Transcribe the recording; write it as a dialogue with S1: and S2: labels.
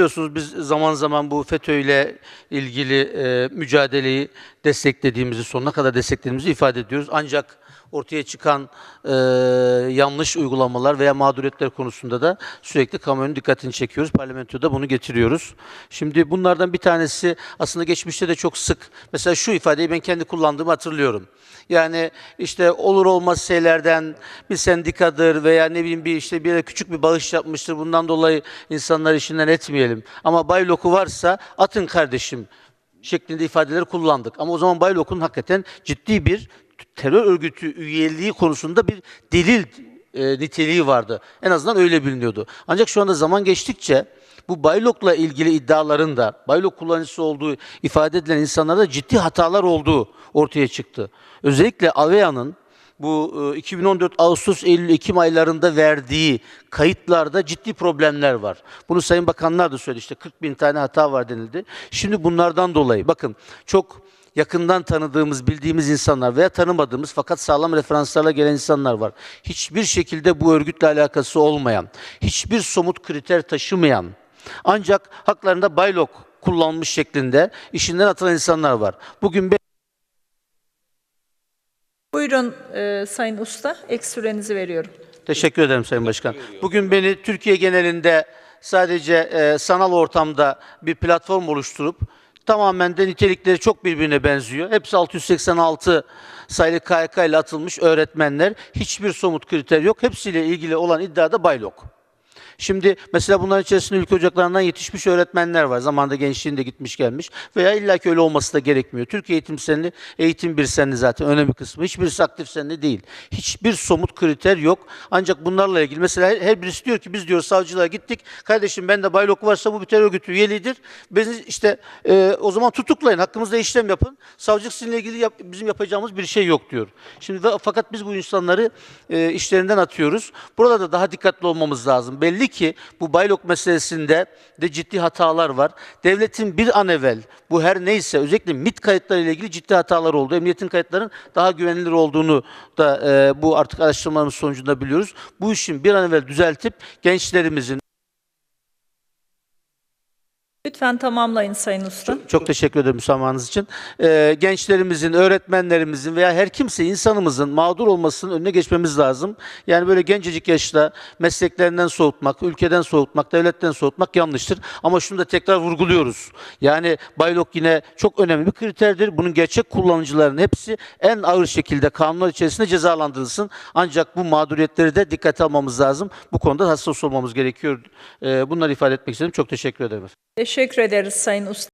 S1: Biliyorsunuz biz zaman zaman bu FETÖ ile ilgili e, mücadeleyi desteklediğimizi, sonuna kadar desteklediğimizi ifade ediyoruz. Ancak ortaya çıkan e, yanlış uygulamalar veya mağduriyetler konusunda da sürekli kamuoyunun dikkatini çekiyoruz. Parlamentoda bunu getiriyoruz. Şimdi bunlardan bir tanesi aslında geçmişte de çok sık. Mesela şu ifadeyi ben kendi kullandığımı hatırlıyorum. Yani işte olur olmaz şeylerden bir sendikadır veya ne bileyim bir işte bir yere küçük bir bağış yapmıştır. Bundan dolayı insanlar işinden etmeyelim. Ama bayloku varsa atın kardeşim şeklinde ifadeleri kullandık. Ama o zaman Baylok'un hakikaten ciddi bir terör örgütü üyeliği konusunda bir delil e, niteliği vardı. En azından öyle biliniyordu. Ancak şu anda zaman geçtikçe bu Baylok'la ilgili iddiaların da Baylok kullanıcısı olduğu ifade edilen insanlarda ciddi hatalar olduğu ortaya çıktı. Özellikle Avea'nın bu e, 2014 Ağustos, Eylül, Ekim aylarında verdiği kayıtlarda ciddi problemler var. Bunu Sayın Bakanlar da söyledi işte 40 bin tane hata var denildi. Şimdi bunlardan dolayı bakın çok yakından tanıdığımız, bildiğimiz insanlar veya tanımadığımız fakat sağlam referanslarla gelen insanlar var. Hiçbir şekilde bu örgütle alakası olmayan, hiçbir somut kriter taşımayan ancak haklarında baylok kullanmış şeklinde işinden atılan insanlar var. Bugün
S2: Buyurun e, Sayın Usta, ek sürenizi veriyorum.
S1: Teşekkür ederim Sayın Başkan. Bugün beni Türkiye genelinde sadece e, sanal ortamda bir platform oluşturup tamamen de nitelikleri çok birbirine benziyor. Hepsi 686 sayılı KYK ile atılmış öğretmenler. Hiçbir somut kriter yok. Hepsiyle ilgili olan iddiada baylok. Şimdi mesela bunların içerisinde ülke ocaklarından yetişmiş öğretmenler var. Zamanında gençliğinde gitmiş gelmiş. Veya illaki öyle olması da gerekmiyor. Türkiye eğitim senli, eğitim bir senli zaten önemli kısmı. Hiçbirisi aktif senli değil. Hiçbir somut kriter yok. Ancak bunlarla ilgili mesela her, birisi diyor ki biz diyor savcılığa gittik. Kardeşim bende baylok varsa bu bir terör örgütü üyeliğidir. Biz işte e, o zaman tutuklayın. Hakkımızda işlem yapın. Savcılık sizinle ilgili yap- bizim yapacağımız bir şey yok diyor. Şimdi fakat biz bu insanları e, işlerinden atıyoruz. Burada da daha dikkatli olmamız lazım. Belli ki bu baylok meselesinde de ciddi hatalar var. Devletin bir an evvel bu her neyse özellikle MIT kayıtları ile ilgili ciddi hatalar oldu. Emniyetin kayıtların daha güvenilir olduğunu da e, bu artık araştırmalarımız sonucunda biliyoruz. Bu işin bir an evvel düzeltip gençlerimizin
S2: Lütfen tamamlayın Sayın Usta.
S1: Çok teşekkür ederim müsamahanız için. Ee, gençlerimizin, öğretmenlerimizin veya her kimse insanımızın mağdur olmasının önüne geçmemiz lazım. Yani böyle gencecik yaşta mesleklerinden soğutmak, ülkeden soğutmak, devletten soğutmak yanlıştır. Ama şunu da tekrar vurguluyoruz. Yani baylok yine çok önemli bir kriterdir. Bunun gerçek kullanıcıların hepsi en ağır şekilde kanunlar içerisinde cezalandırılsın. Ancak bu mağduriyetleri de dikkate almamız lazım. Bu konuda hassas olmamız gerekiyor. Ee, bunları ifade etmek istedim. Çok teşekkür ederim.
S2: Teşekkür ederiz Sayın Usta.